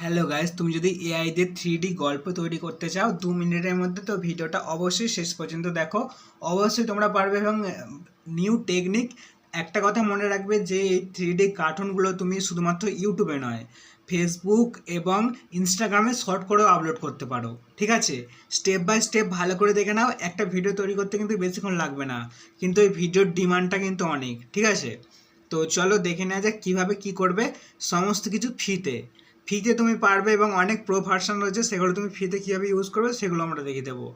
Hello guys তুমি যদি AI দিয়ে থ্রি ডি গল্প তৈরি করতে চাও, দু মিনিটের মধ্যে তো ভিডিওটা অবশ্যই শেষ পর্যন্ত দেখো। অবশ্যই তোমরা পারবে এবং নিউ টেকনিক একটা কথা মনে রাখবে যে এই থ্রি ডি কার্টুনগুলো তুমি শুধুমাত্র ইউটিউবে নয় ফেসবুক এবং ইনস্টাগ্রামে শর্ট করেও আপলোড করতে পারো, ঠিক আছে? স্টেপ বাই স্টেপ ভালো করে দেখে নাও, একটা ভিডিও তৈরি করতে কিন্তু বেশিক্ষণ লাগবে না, কিন্তু এই ভিডিওর ডিমান্ডটা কিন্তু অনেক, ঠিক আছে? তো চলো দেখে নেওয়া যাক কীভাবে কী করবে, সমস্ত কিছু ফ্রিতে ফ্রিতে তুমি পারবে এবং অনেক প্রো ভার্সন রয়েছে, সেগুলো তুমি ফ্রিতে কীভাবে ইউজ করবে সেগুলো আমরা দেখিয়ে দেবো।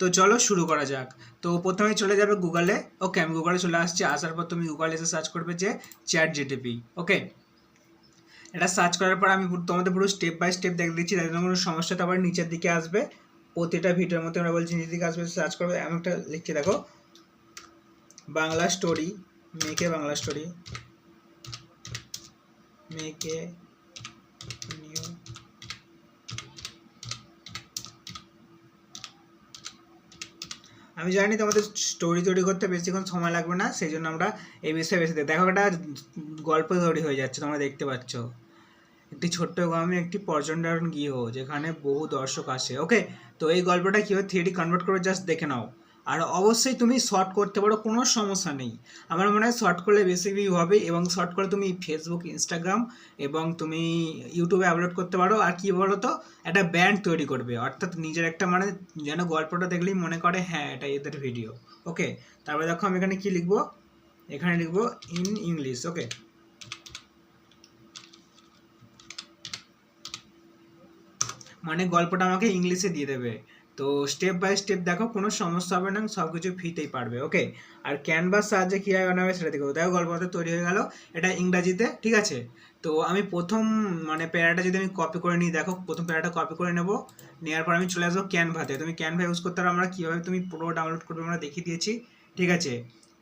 তো চলো শুরু করা যাক। তো প্রথমে চলে যাবে গুগলে ওকে আমি গুগলে চলে আসছি। আসার পর তুমি গুগলে এসে সার্চ করবে যে চ্যাট জিটিপি ওকে এটা সার্চ করার পর আমি তোমাদের পুরো স্টেপ বাই স্টেপ দেখে দিচ্ছি তাদের কোনো সমস্যা তো আবার নিচের দিকে আসবে। প্রতিটা ভিডিওর মধ্যে আমরা বলছি, নিচের দিকে আসবে সার্চ করবে। আমি একটা লিখছি, দেখো। বাংলা স্টোরি মেকে বাংলা স্টোরি মেকে আমি জানি তোমাদের স্টোরি তৈরি করতে বেশিক্ষণ সময় লাগবে না, সেই জন্য আমরা এই বিষয়ে বেশি দেখি। একটা গল্প তৈরি হয়ে যাচ্ছে, তোমরা দেখতে পাচ্ছ একটি ছোট্ট গ্রামে একটি পর্যটন গৃহ, যেখানে বহু দর্শক আসে ওকে তো এই গল্পটা কীভাবে থ্রি কনভার্ট করে জাস্ট দেখে নাও আর অবশ্যই তুমি শর্ট করতে পারো, কোনো সমস্যা নেই। আমার মনে হয় শর্ট করলে বেশি ভিউ হবে এবং শর্ট করে তুমি ফেসবুক ইনস্টাগ্রাম এবং তুমি ইউটিউবে আপলোড করতে পারো। আর কি বলো তো একটা ব্যান্ড তৈরি করবে। অর্থাৎ নিজের একটা মানে যেন গল্পটা দেখলেই মনে করে হ্যাঁ এটা এদের ভিডিও ওকে তারপরে দেখো আমি এখানে কী লিখব? এখানে লিখব ইন ইংলিশ ওকে মানে গল্পটা আমাকে ইংলিশে দিয়ে দেবে। তো স্টেপ বাই স্টেপ দেখো, কোনো সমস্যা হবে না সব কিছু ফ্রিতেই পারবে ওকে আর ক্যানভাস সাহায্যে কীভাবে বানাবে সেটা দেখো দেখো, গল্পটা তৈরি হয়ে গেল, এটা ইংরাজিতে, ঠিক আছে? তো আমি প্রথম মানে প্যারাটা যদি আমি কপি করে নিই, দেখো, প্রথম প্যারাটা কপি করে নেব, নেওয়ার পর আমি চলে আসব ক্যানভাতে তুমি ক্যানভা ইউজ করতে পারো, আমরা কীভাবে তুমি পুরো ডাউনলোড করবে আমরা দেখিয়ে দিয়েছি, ঠিক আছে?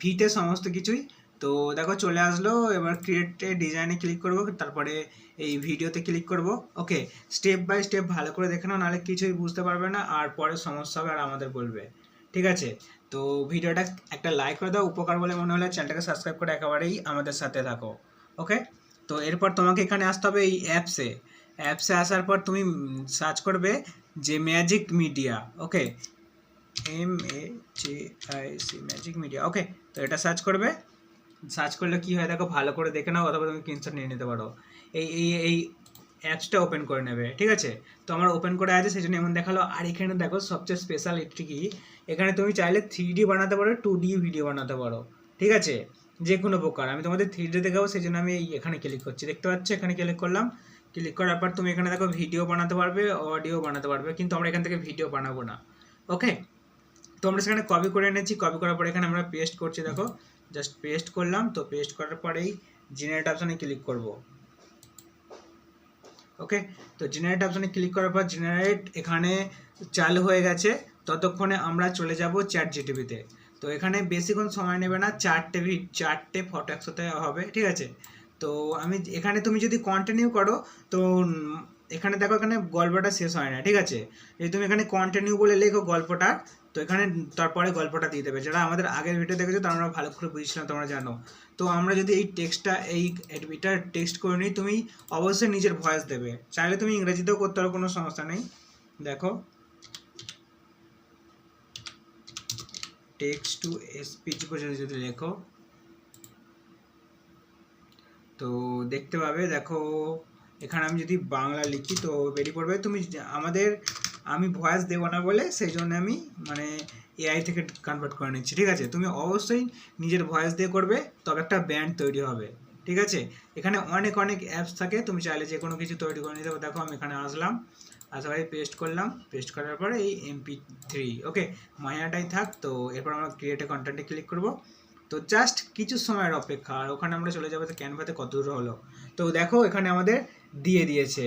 ফ্রিতে সমস্ত কিছুই তো দেখো চলে আসলো, এবার ক্রিয়েটে ডিজাইনে ক্লিক করব, তারপরে এই ভিডিওতে ক্লিক করব। ওকে স্টেপ বাই স্টেপ ভালো করে দেখে নাও, নাহলে কিছুই বুঝতে পারবে না, আর পরে সমস্যা হবে আর আমাদের বলবে। ঠিক আছে? তো ভিডিওটা একটা লাইক করে দাও, উপকার বলে মনে হলে চ্যানেলটাকে সাবস্ক্রাইব করে একেবারেই আমাদের সাথে থাকো। ওকে তো এরপর তোমাকে এখানে আসতে হবে এই অ্যাপসে অ্যাপসে আসার পর তুমি সার্চ করবে যে magic media okay M A J I C magic media okay তো এটা সার্চ করবে। সার্চ করলে কি হয় দেখো, ভালো করে দেখে নাও অথবা তুমি স্ক্রিনশট নিয়ে নিতে পারো। এই এই এই অ্যাপসটা ওপেন করে নেবে, ঠিক আছে? তো আমার ওপেন করে আছে, সেই জন্য এমন দেখাল। আর এখানে দেখো, সবচেয়ে স্পেশাল একটি কি? এখানে তুমি চাইলে থ্রি বানাতে পারো টু ডি ভিডিও বানাতে পারো, ঠিক আছে? যে কোনো প্রকার। আমি তোমাদের থ্রি ডি দেখাবো, সেই জন্য আমি এখানে ক্লিক করছি। দেখতে পাচ্ছ? এখানে ক্লিক করলাম। ক্লিক করার পর তুমি এখানে দেখো ভিডিও বানাতে পারবে অডিও বানাতে পারবে, কিন্তু আমরা এখান থেকে ভিডিও বানাবো না ওকে তো আমরা সেখানে কপি করে এনেছি। কপি করার পর এখানে আমরা পেস্ট করছি, দেখো। জাস্ট পেস্ট করলাম, তো পেস্ট করার পরেই জেনারেট অপশানে ক্লিক করব। ওকে তো জেনারেট অপশানে ক্লিক করার পর জেনারেট এখানে চালু হয়ে গেছে। ততক্ষণে আমরা চলে যাব চ্যাট জিটিভিতে তো এখানে বেশিক্ষণ সময় নেবে না, চারটে ভি, চারটে ফটো একসাথে হবে, ঠিক আছে? তো আমি এখানে তুমি যদি কন্টিনিউ করো, তো এখানে দেখো এখানে গল্পটা শেষ হয় না, ঠিক আছে? যদি তুমি এখানে কন্টিনিউ বলে লেখো গল্পটা তো এখানে তারপরে গল্পটা দিয়ে দেবে। যারা আমাদের আগের ভিডিও দেখেছ, তারা আমরা ভালো করে বুঝছিলাম, তোমরা জানো। তো আমরা যদি এই টেক্সটটা এই এটা টেক্সট করে নিই, তুমি অবশ্যই নিজের ভয়েস দেবে। চাইলে তুমি ইংরেজিতেও করতে পারো, কোনো সমস্যা নেই। দেখো। টেক্সট টু স্পিচ বসে যদি লেখো। তো দেখতে পাবে, দেখো, এখানে আমি যদি বাংলা লিখি, তো বেরিয়ে পড়বে। তুমি আমাদের আমি ভয়েস দেবো না বলে সেই জন্য আমি মানে এআই থেকে কনভার্ট করে নিচ্ছি, ঠিক আছে? তুমি অবশ্যই নিজের ভয়েস দিয়ে করবে, তবে একটা ব্যান্ড তৈরি হবে, ঠিক আছে? এখানে অনেক অনেক অ্যাপস থাকে, তুমি চাইলে যে কোনো কিছু তৈরি করে নিতে দেখো, আমি এখানে আসলাম পরে পেস্ট করলাম পেস্ট করার পরে এই এমপি থ্রি ওকে মায়াটাই থাক, তো এরপর আমরা ক্রিয়েটে কন্টেন্টে ক্লিক করব। তো জাস্ট কিছু সময়ের অপেক্ষা, আর ওখানে আমরা চলে যাব তো ক্যানভাতে কত দূর হলো। তো দেখো, এখানে আমাদের দিয়ে দিয়েছে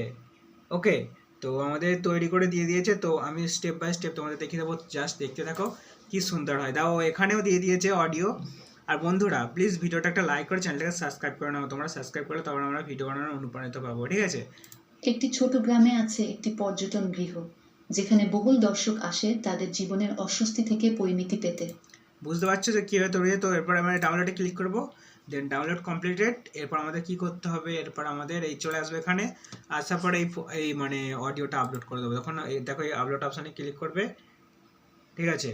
ওকে তো আমাদের তৈরি করে দিয়ে দিয়েছে তো আমি স্টেপ বাই স্টেপ তোমাদের দেখিয়ে দেবো জাস্ট দেখতে থাকো কি সুন্দর হয়। দাও এখানেও দিয়ে দিয়েছে অডিও আর বন্ধুরা প্লিজ ভিডিওটা একটা লাইক করে চ্যানেলটাকে সাবস্ক্রাইব করে নাও। তোমরা সাবস্ক্রাইব করলে তখন আমরা ভিডিও বানানোর অনুপ্রাণিত পাবো ঠিক আছে? একটি ছোট গ্রামে আছে একটি পর্যটন গৃহ যেখানে বহুল দর্শক আসে তাদের জীবনের অস্বস্তি থেকে পরিমিতি পেতে। বুঝতে পারছ যে কীভাবে তৈরি? তো এরপর আমরা ডাউনলোডে ক্লিক করব। দেন ডাউনলোড কমপ্লিটেড এরপর আমাদের কি করতে হবে? এরপর আমাদের এই চলে আসবে এখানে। আসার পরে এই এই মানে অডিওটা আপলোড করে দেবো। তখন দেখো, এই আপলোড অপশানে ক্লিক করবে। ঠিক আছে?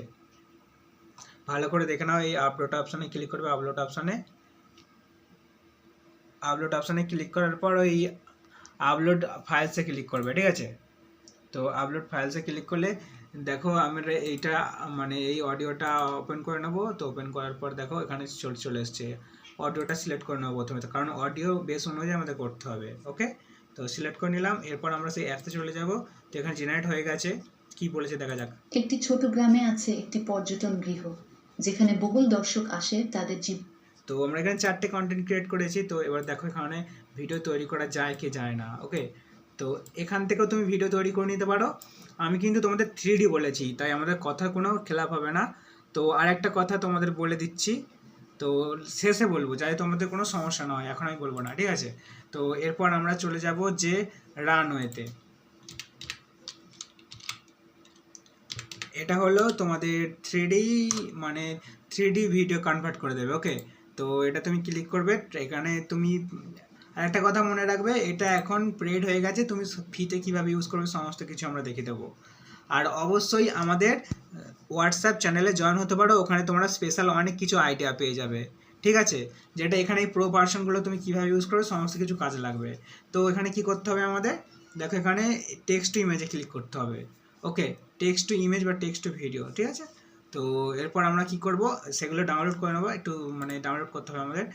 ভালো করে দেখে নাও, এই আপলোড অপশানে ক্লিক করবে আপলোড অপশানে আপলোড অপশানে ক্লিক করার পর ওই আপলোড ফাইলসে ক্লিক করবে, ঠিক আছে? তো আপলোড ফাইলসে ক্লিক করলে, দেখো, আমরা এইটা মানে এই অডিওটা ওপেন করে নেব। তো ওপেন করার পর দেখো, এখানে চলে চলে এসছে। অডিওটা সিলেক্ট করে নেব প্রথমে। তো কারণ অডিও বেস অনুযায়ী আমাদের করতে হবে ওকে তো সিলেক্ট করে নিলাম এরপর আমরা সেই অ্যাপসে চলে যাব। তো এখানে জেনারেট হয়ে গেছে কি বলেছে দেখা যাক। একটি ছোট গ্রামে আছে একটি পর্যটন গৃহ যেখানে বহুল দর্শক আসে তাদের জীব তো আমরা এখানে চারটে কন্টেন্ট ক্রিয়েট করেছি তো এবার দেখো এখানে ভিডিও তৈরি করা যায় কি যায় না ওকে তো এখান থেকেও তুমি ভিডিও তৈরি করে নিতে পারো। আমি কিন্তু তোমাদের থ্রি ডি বলেছি তাই আমাদের কথার কোনো খেলাপ হবে না। তো আর একটা কথা তোমাদের বলে দিচ্ছি তো শেষে বলব যাতে তোমাদের কোনো সমস্যা না হয় এখন আমি বলব না, ঠিক আছে? তো এরপর আমরা চলে যাব যে রানওয়েতে। এটা হলো তোমাদের থ্রি মানে থ্রি ডি ভিডিও কনভার্ট করে দেবে ওকে তো এটা তুমি ক্লিক করবে, এখানে তুমি আর একটা কথা মনে রাখবে, এটা এখন প্রেড হয়ে গেছে, তুমি ফিতে কীভাবে ইউজ করবে, সমস্ত কিছু আমরা দেখিয়ে দেবো। আর অবশ্যই আমাদের হোয়াটসঅ্যাপ চ্যানেলে জয়েন হতে পারো, ওখানে তোমরা স্পেশাল অনেক কিছু আইডিয়া পেয়ে যাবে, ঠিক আছে? যেটা এখানে এই প্রো ভার্সনগুলো তুমি কীভাবে ইউজ করো সমস্ত কিছু কাজে লাগবে। তো এখানে কি করতে হবে আমাদের? দেখো এখানে টেক্সট টু ইমেজে ক্লিক করতে হবে ওকে টেক্সট টু ইমেজ বা টেক্সট টু ভিডিও ঠিক আছে? তো এরপর আমরা কি করব? সেগুলো ডাউনলোড করে নেব, একটু মানে ডাউনলোড করতে হবে আমাদের।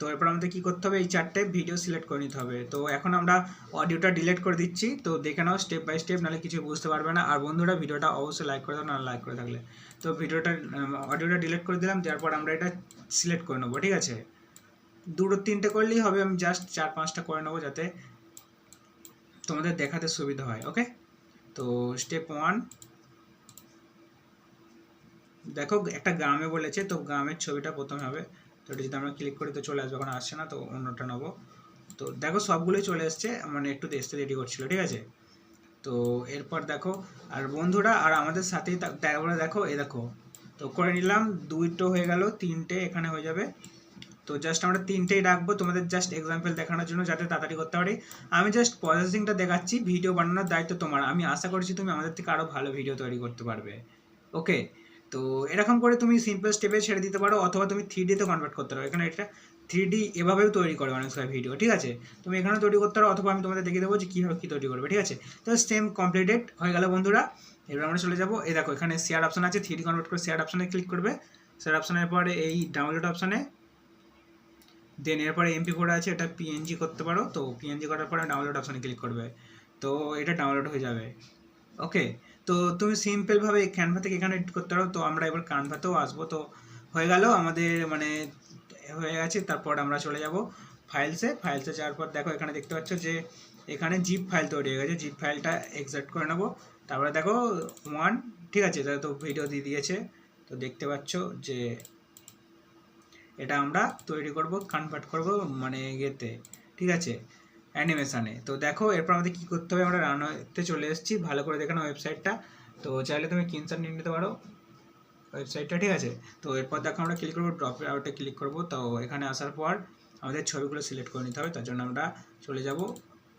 তো এরপর আমাদের কি করতে হবে? এই চারটে ভিডিও সিলেক্ট করে নিতে হবে। তো এখন আমরা অডিওটা ডিলিট করে দিচ্ছি। তো দেখে নাও স্টেপ বাই স্টেপ নাহলে কিছু বুঝতে পারবে না। আর বন্ধুরা ভিডিওটা অবশ্যই লাইক করে দাও না লাইক করে থাকলে। তো ভিডিওটা অডিওটা ডিলিট করে দিলাম, দেওয়ার পর আমরা এটা সিলেক্ট করে নেব, ঠিক আছে? দুটো, তিনটে করলেই হবে, আমি জাস্ট চার, পাঁচটা করে নেব যাতে তোমাদের দেখাতে সুবিধা হয় ওকে তো স্টেপ ওয়ান দেখো একটা গ্রামে বলেছে, তো গ্রামের ছবিটা প্রথমে হবে তো এটা যদি আমরা ক্লিক করি তো চলে আসবে, এখন আসছে না, তো অন্যটা নেব। তো দেখো সবগুলোই চলে এসছে মানে একটু দেখতে রেডি করছিল, ঠিক আছে? তো এরপর দেখো, আর বন্ধুরা, আর আমাদের সাথেই তারপরে দেখো এ দেখো, তো করে নিলাম, দুইটো হয়ে গেল, তিনটে এখানে হয়ে যাবে। তো জাস্ট আমরা তিনটেই রাখব, তোমাদের জাস্ট এক্সাম্পল দেখানোর জন্য, যাতে তাড়াতাড়ি করতে পারি। আমি জাস্ট প্রসেসিংটা দেখাচ্ছি ভিডিও বানানোর দায়িত্ব তোমার। আমি আশা করছি তুমি আমাদের থেকে আরও ভালো ভিডিও তৈরি করতে পারবে। ওকে তো এরকম করে তুমি সিম্পল স্টেপে ছেড়ে দিতে পারো অথবা তুমি থ্রি ডিতে কনভার্ট করতে পারো। এখানে এটা থ্রি ডি এভাবেও তৈরি করে অনেক সময় ভিডিও ঠিক আছে? তুমি এখানে তৈরি করতে পারো অথবা আমি তোমাদের দেখিয়ে দেবো যে কীভাবে কী তৈরি করবে, ঠিক আছে? তো সেম কমপ্লিটেড হয়ে গেল বন্ধুরা। এবার আমরা চলে যাব। এই দেখো, এখানে শেয়ার অপশন আছে থ্রি ডি কনভার্ট করে শেয়ার অপশনে ক্লিক করবে। শেয়ার অপশনের পরে এই ডাউনলোড অপশনে দেন এরপরে এমপি ফোর আছে, এটা পিএনজি করতে পারো। তো পিএনজি করার পরে ডাউনলোড অপশনে ক্লিক করবে। তো এটা ডাউনলোড হয়ে যাবে। ওকে তো তুমি সিম্পলভাবে ক্যানভা থেকে এখানে এডিট করতে পারো। তো আমরা এবার কানভাতেও আসব। তো হয়ে গেল আমাদের মানে হয়ে গেছে। তারপর আমরা চলে যাব ফাইলসে ফাইলসে যাওয়ার পর দেখো এখানে দেখতে পাচ্ছ যে এখানে জিপ ফাইল তৈরি হয়ে গেছে। জিপ ফাইলটা এক্সাক্ট করে নেব। তারপরে দেখো ওয়ান ঠিক আছে? এটা তো ভিডিও দিয়ে দিয়েছে। তো দেখতে পাচ্ছ যে এটা আমরা তৈরি করব কনভার্ট করব মানে ইয়েতে। ঠিক আছে? অ্যানিমেশানে তো দেখো, এরপর আমাদের কী করতে হবে? আমরা রানওয়েতে চলে এসেছি। ভালো করে দেখে নাও ওয়েবসাইটটা তো চাইলে তুমি স্ক্রিনশট নিয়ে নিতে পারো ওয়েবসাইটটা ঠিক আছে? তো এরপর দেখো, আমরা ক্লিক করব ড্রপ আউটে ক্লিক করব। তো এখানে আসার পর আমাদের ছবিগুলো সিলেক্ট করে নিতে হবে। তার জন্য আমরা চলে যাব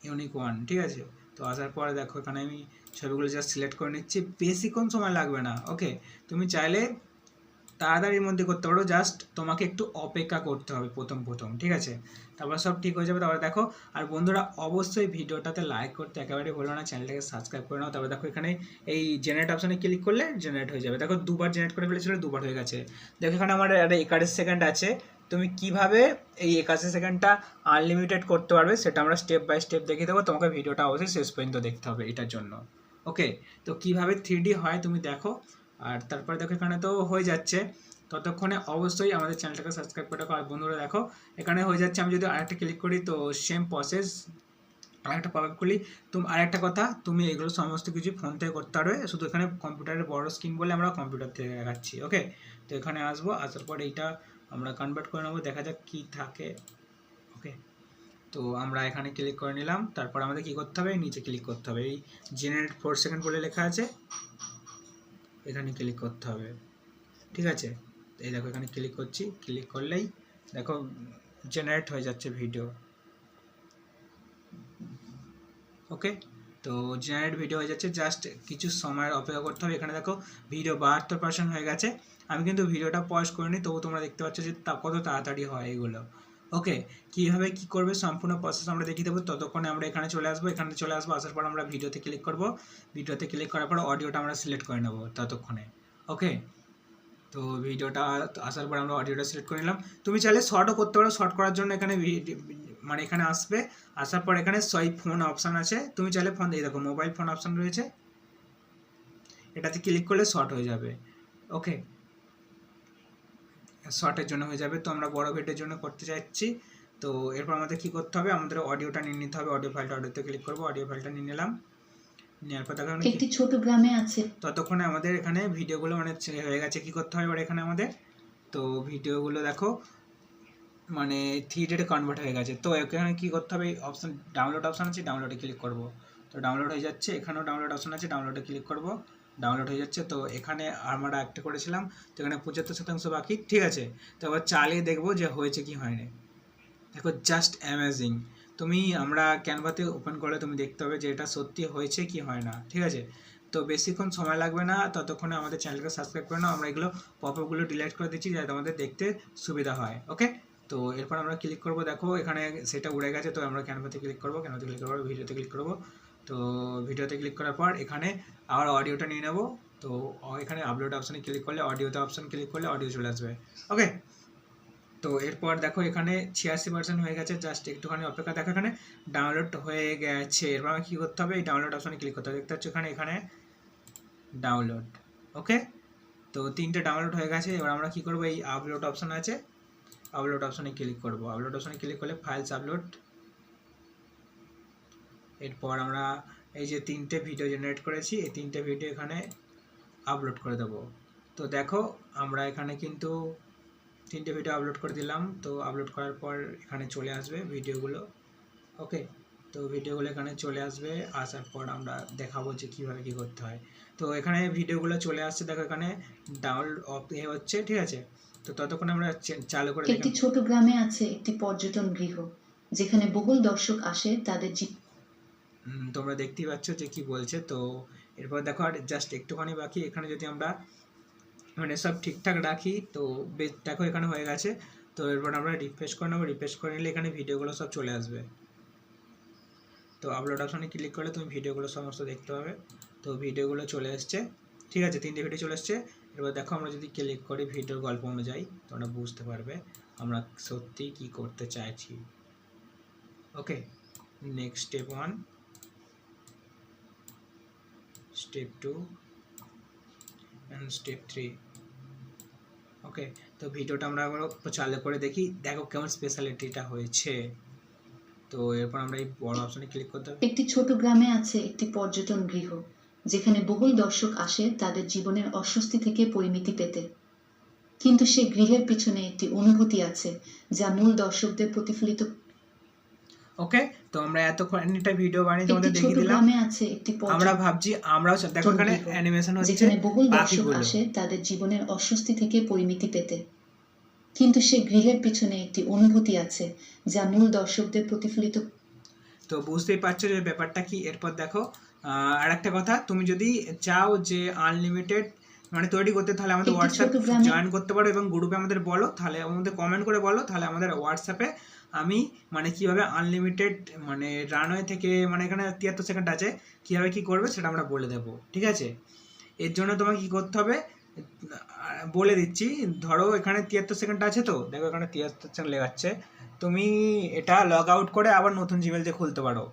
ইউনিক ওয়ান ঠিক আছে? তো আসার পরে দেখো, এখানে আমি ছবিগুলো জাস্ট সিলেক্ট করে নিচ্ছি। বেশিক্ষণ সময় লাগবে না ওকে তুমি চাইলে তাড়াতাড়ির মধ্যে করতে পারো জাস্ট তোমাকে একটু অপেক্ষা করতে হবে প্রথম প্রথম, ঠিক আছে? তারপর সব ঠিক হয়ে যাবে, তারপরে দেখো, আর বন্ধুরা অবশ্যই ভিডিওটাতে লাইক করতে একেবারে ভুলো না, চ্যানেলটাকে সাবস্ক্রাইব করে নাও, তারপর দেখো এখানে এই জেনারেট অপশানে ক্লিক করলে জেনারেট হয়ে যাবে। দেখো দুবার জেনারেট করে ফেলেছিল, দুবার হয়ে গেছে। দেখো এখানে আমার একটা একাশি সেকেন্ড আছে, তুমি কীভাবে এই একাশি সেকেন্ডটা আনলিমিটেড করতে পারবে সেটা আমরা স্টেপ বাই স্টেপ দেখিয়ে দেবো, তোমাকে ভিডিওটা অবশ্যই শেষ পর্যন্ত দেখতে হবে এটার জন্য। ওকে তো কীভাবে থ্রি হয় তুমি দেখো আর তারপরে দেখো এখানে তো হয়ে যাচ্ছে। ততক্ষণে অবশ্যই আমাদের চ্যানেলটাকে সাবস্ক্রাইব করে রাখো। আর বন্ধুরা দেখো, এখানে হয়ে যাচ্ছে, আমি যদি আরেকটা ক্লিক করি, তো সেম প্রসেস আরেকটা আপ করলি তুমি আরেকটা কথা, তুমি এগুলো সমস্ত কিছু ফোন থেকে করতে পারবে। শুধু এখানে কম্পিউটারের বড় স্ক্রিন বলে আমরা কম্পিউটার থেকে দেখাচ্ছি ওকে তো এখানে আসব, আসার পর এইটা আমরা কনভার্ট করে নেব, দেখা যাক কী থাকে ওকে তো আমরা এখানে ক্লিক করে নিলাম। তারপর আমাদের কি করতে হবে? নিচে ক্লিক করতে হবে। এই জেনারেট ফোর সেকেন্ড বলে লেখা আছে। এখানে ক্লিক করতে হবে। ঠিক আছে? এই দেখো এখানে ক্লিক করছি। ক্লিক করলেই দেখো জেনারেট হয়ে যাচ্ছে ভিডিও ওকে তো জেনারেট ভিডিও হয়ে যাচ্ছে। জাস্ট কিছু সময়ের অপেক্ষা করতে হবে। এখানে দেখো ভিডিও বাহাত্তর পার্সেন্ট হয়ে গেছে। আমি কিন্তু ভিডিওটা পজ করিনি, তবু তোমরা দেখতে পাচ্ছ যে কত তাড়াতাড়ি হয় এগুলো। ওকে কীভাবে কী করবে সম্পূর্ণ প্রসেস আমরা দেখিয়ে দেবো। ততক্ষণে আমরা এখানে চলে আসব। এখানে চলে আসব, আসার পর আমরা ভিডিওতে ক্লিক করব। ভিডিওতে ক্লিক করার পর অডিওটা আমরা সিলেক্ট করে নেব ততক্ষণে। ওকে তো ভিডিওটা আসার পর আমরা অডিওটা সিলেক্ট করে নিলাম। তুমি চাইলে শর্টও করতে পারো। শর্ট করার জন্য এখানে মানে এখানে আসবে। আসার পর এখানে সই ফোন অপশান আছে। তুমি চাইলে ফোন এই দেখো মোবাইল ফোন অপশান রয়েছে। এটাতে ক্লিক করলে শর্ট হয়ে যাবে। ওকে শর্টের জন্য হয়ে যাবে। তো আমরা বড় ভিডিওর জন্য করতে চাইছি। তো এরপর আমাদের কি করতে হবে? আমাদের অডিওটা নিয়ে নিতে হবে। অডিও ফাইলটা অডিওতে ক্লিক করব। অডিও ফাইলটা নিয়ে নিলাম। নেওয়ার পর দেখো একটি ছোট গ্রামে আছে। ততক্ষণে আমাদের এখানে ভিডিওগুলো মানে হয়ে গেছে। কি করতে হবে এবার এখানে আমাদের? তো ভিডিওগুলো দেখো মানে থ্রি ডেটে কনভার্ট হয়ে গেছে। তো এখানে কি করতে হবে? অপশন ডাউনলোড অপশন আছে ডাউনলোডে ক্লিক করব। তো ডাউনলোড হয়ে যাচ্ছে, এখানেও ডাউনলোড অপশন আছে ডাউনলোডে ক্লিক করব ডাউনলোড হয়ে যাচ্ছে, তো এখানে আমরা একটা করেছিলাম, তো এখানে পঁচাত্তর শতাংশ বাকি, ঠিক আছে, তো এবার চালিয়ে দেখব যে হয়েছে কি হয়নি। দেখো জাস্ট অ্যামেজিং তুমি আমরা ক্যানভাতে ওপেন করলে তুমি দেখতে হবে যে এটা সত্যি হয়েছে কি হয় না, ঠিক আছে, তো বেশিক্ষণ সময় লাগবে না, ততক্ষণে আমাদের চ্যানেলকে সাবস্ক্রাইব করে নাও, আমরা এগুলো পপআপগুলো ডিলিট করে দিচ্ছি যাতে আমাদের দেখতে সুবিধা হয় ওকে তো এরপর আমরা ক্লিক করব, দেখো, এখানে সেটা উড়ে গেছে, তো আমরা ক্যানভাতে ক্লিক করব ক্যানভাতে ক্লিক করব ভিডিওতে ক্লিক করব তো ভিডিওতে ক্লিক করার পর এখানে আবার অডিওটা নিয়ে নেব। তো এখানে আপলোড অপশানে ক্লিক করলে অডিওতে অপশান ক্লিক করলে অডিও চলে আসবে। ওকে তো এরপর দেখো এখানে ছিয়াশি পার্সেন্ট হয়ে গেছে। জাস্ট একটুখানি অপেক্ষা দেখো এখানে ডাউনলোড হয়ে গেছে। এরপর আমাকে কী করতে হবে? এই ডাউনলোড অপশানে ক্লিক করতে হবে। দেখতে পাচ্ছ এখানে এখানে ডাউনলোড ওকে তো তিনটে ডাউনলোড হয়ে গেছে। এবার আমরা কী করব? এই আপলোড অপশান আছে। আপলোড অপশানে ক্লিক করব। আপলোড অপশানে ক্লিক করলে ফাইলস আপলোড এরপর আমরা এই যে তিনটে ভিডিও জেনারেট করেছি এই তিনটে ভিডিও এখানে আপলোড করে দেবো। তো দেখো আমরা এখানে কিন্তু তিনটে ভিডিও আপলোড করে দিলাম। তো আপলোড করার পর এখানে চলে আসবে ভিডিওগুলো ওকে তো ভিডিওগুলো এখানে চলে আসবে। আসার পর আমরা দেখাবো যে কীভাবে কী করতে হয়। তো এখানে ভিডিওগুলো চলে আসছে দেখো এখানে ডাউনলোড অফ এ হচ্ছে ঠিক আছে? তো ততক্ষণ আমরা চালু করে একটি ছোট গ্রামে আছে একটি পর্যটন গৃহ যেখানে বহুল দর্শক আসে তাদের তোমরা দেখতেই পাচ্ছ যে কি বলছে। তো এরপর দেখো, আর জাস্ট একটুখানি বাকি। এখানে যদি আমরা মানে সব ঠিকঠাক রাখি, তো বেশ, দেখো এখানে হয়ে গেছে। তো এরপর আমরা রিফ্রেশ করে নেব। রিফ্রেশ করে নিলে এখানে ভিডিওগুলো সব চলে আসবে। তো আপলোড অপশনে ক্লিক করলে তুমি ভিডিওগুলো সমস্ত দেখতে পাবে। তো ভিডিওগুলো চলে এসছে ঠিক আছে, তিনটে ভিডিও চলে এসছে এবার দেখো, আমরা যদি ক্লিক করি ভিডিওর গল্প অনুযায়ী, তোমরা বুঝতে পারবে আমরা সত্যি কি করতে চাইছি। Okay next step one step two and step three okay তো ভিডিওটা আমরা আবার চালু করে দেখি। দেখো কেমন স্পেশালিটিটা হয়েছে। তো এরপর আমরা এই বড় অপশনে ক্লিক করতে হবে। একটি ছোট গ্রামে আছে একটি পর্যটন গৃহ যেখানে বহুল দর্শক আসে তাদের জীবনের অস্বস্তি থেকে পরিমিতি পেতে। কিন্তু সে গৃহের পিছনে একটি অনুভূতি আছে যা মূল দর্শকদের প্রতিফলিত ওকে তো আমরা এতক্ষণ একটা ভিডিও বানিয়ে তোমাদের দেখিয়ে দিলাম। আমরা ভাবছি আমরাও দেখো এখানে অ্যানিমেশন হচ্ছে যেখানে বহুল দর্শক আসে তাদের জীবনের অস্বস্তি থেকে পরিমিতি পেতে। কিন্তু সে গৃহের পিছনে একটি অনুভূতি আছে যা মূল দর্শকদের প্রতিফলিত তো বুঝতেই পারছ যে ব্যাপারটা কি? এরপর দেখো আর একটা কথা তুমি যদি চাও যে আনলিমিটেড মানে তৈরি করতে তাহলে আমাদের হোয়াটসঅ্যাপ জয়েন করতে পারো এবং গ্রুপে আমাদের বলো তাহলে আমাদের কমেন্ট করে বলো তাহলে আমাদের হোয়াটসঅ্যাপে আমি মানে কীভাবে আনলিমিটেড মানে রানওয়ে থেকে মানে এখানে তিয়াত্তর সেকেন্ড আছে, কীভাবে কি করবে সেটা আমরা বলে দেবো, ঠিক আছে? এর জন্য তোমাকে কি করতে হবে? বলে দিচ্ছি, ধরো এখানে তিয়াত্তর সেকেন্ড আছে তো, দেখো এখানে তিয়াত্তর সেকেন্ড লেগাচ্ছে, তুমি এটা লগ আউট করে আবার নতুন জিমেল দিয়ে খুলতে পারো।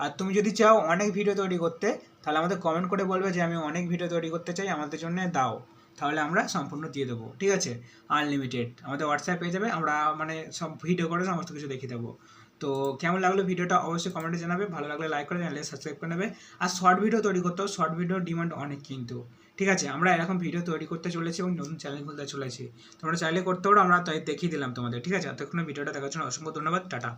আর তুমি যদি চাও অনেক ভিডিও তৈরি করতে, তাহলে আমাদের কমেন্ট করে বলবে যে আমি অনেক ভিডিও তৈরি করতে চাই, আমাদের জন্য দাও। তাহলে আমরা সম্পূর্ণ দিয়ে দেবো, ঠিক আছে? আনলিমিটেড আমাদের হোয়াটসঅ্যাপ পেয়ে যাবে, আমরা মানে সব ভিডিও করে সমস্ত কিছু দেখিয়ে দেবো। তো কেমন লাগল ভিডিওটা অবশ্যই কমেন্টে জানাবে, ভালো লাগলে লাইক করে চ্যানেলে সাবস্ক্রাইব করে নেবে। আর শর্ট ভিডিও তৈরি করতে শর্ট ভিডিও ডিমান্ড অনেক কিন্তু, ঠিক আছে? আমরা এরকম ভিডিও তৈরি করতে চলেছি এবং নতুন চ্যানেল খুলতে চলেছি। তোমরা চাইলে করতে পারো, আমরা তাই দেখিয়ে দিলাম তোমাদের, ঠিক আছে? এতক্ষণ ভিডিওটা দেখার জন্য অসংখ্য ধন্যবাদ, টাটা।